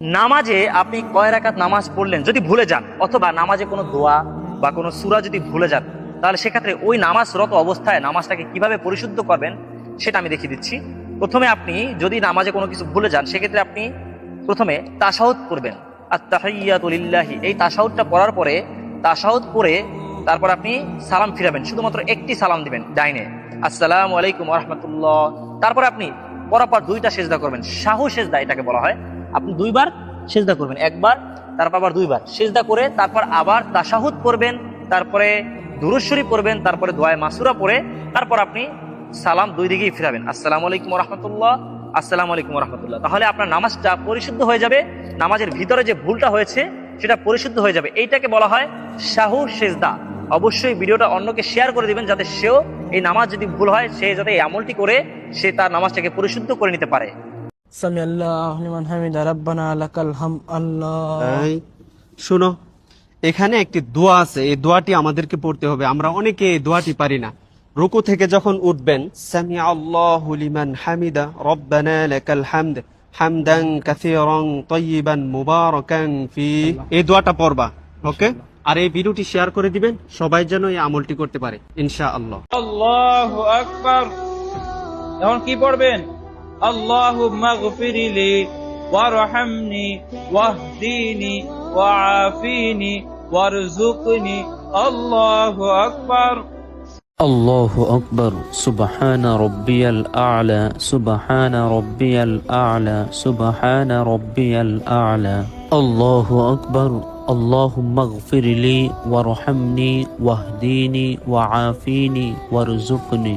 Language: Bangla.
নামাজে আপনি কয় রাকাত নামাজ পড়লেন যদি ভুলে যান, অথবা নামাজে কোনো দোয়া বা কোনো সুরা যদি ভুলে যান, তাহলে সেক্ষেত্রে ওই নামাজরত অবস্থায় নামাজটাকে কীভাবে পরিশুদ্ধ করবেন সেটা আমি দেখিয়ে দিচ্ছি। প্রথমে আপনি যদি নামাজে কোনো কিছু ভুলে যান, সেক্ষেত্রে আপনি প্রথমে তাসাউদ করবেন। আর তাহাইয়াতুলিল্লাহি এই তাসাউদটা পড়ার পরে তাসাউদ পরে তারপর আপনি সালাম ফিরাবেন, শুধুমাত্র একটি সালাম দিবেন ডাইনে। আসসালামু আলাইকুম রহমতুল্লাহ। তারপরে আপনি পরপর দুইটা সেজদা করবেন। শাহু সেজদা এটাকে বলা হয়। আপনি দুইবার সেজদা করবেন, একবার, তারপর আবার দুইবার। সেজদা করে তারপর আবার তাসাহুদ করবেন তারপরে দুরুশ্বরী পড়বেন, তারপরে দোয়ায় মাসুরা পড়ে, তারপর আপনি সালাম দুই দিকেই ফিরাবেন। আসসালামু আলাইকুম রহমতুল্লাহ আসসালামু আলাইকুম রহমতুল্লাহ তাহলে আপনার নামাজটা পরিশুদ্ধ হয়ে যাবে, নামাজের ভিতরে যে ভুলটা হয়েছে, সেটা পরিশুদ্ধ হয়ে যাবে। এইটাকে বলা হয় শাহু সেজদা। অবশ্যই ভিডিওটা অন্যকে শেয়ার করে দিবেন, যাতে সেও এই নামাজ যদি ভুল হয়, সে যাতে এই আমলটি করে, সে তার নামাজটাকে পরিশুদ্ধ করে নিতে পারে। সামি আল্লাহ লিমান হামিদা রাব্বানা লাকাল হাম আল্লাহ এই, শোনো এখানে একটি দোয়া আছে এই দোয়াটি আমাদেরকে পড়তে হবে আমরা অনেকে এই দোয়াটি পারি না। রুকু থেকে যখন উঠবেন সামি আল্লাহ লিমান হামিদা রব্বানা লাকাল হামদ হামদান কাসীরান তাইয়িবান মুবারাকান ফি। এই দোয়াটা পড়বা ওকে? আর এই ভিডিওটি শেয়ার করে দিবেন সবাই যেন এই আমলটি করতে পারে ইনশাআল্লাহ। আল্লাহ আকবার। এখন কি পড়বেন? اللهم اغفر لي وارحمني واهديني وعافيني وارزقني. الله أكبر. الله أكبر. سبحان ربي الأعلى. سبحان ربي الأعلى. سبحان ربي الأعلى. الله أكبر. اللهم اغفر لي وارحمني واهديني وعافيني وارزقني.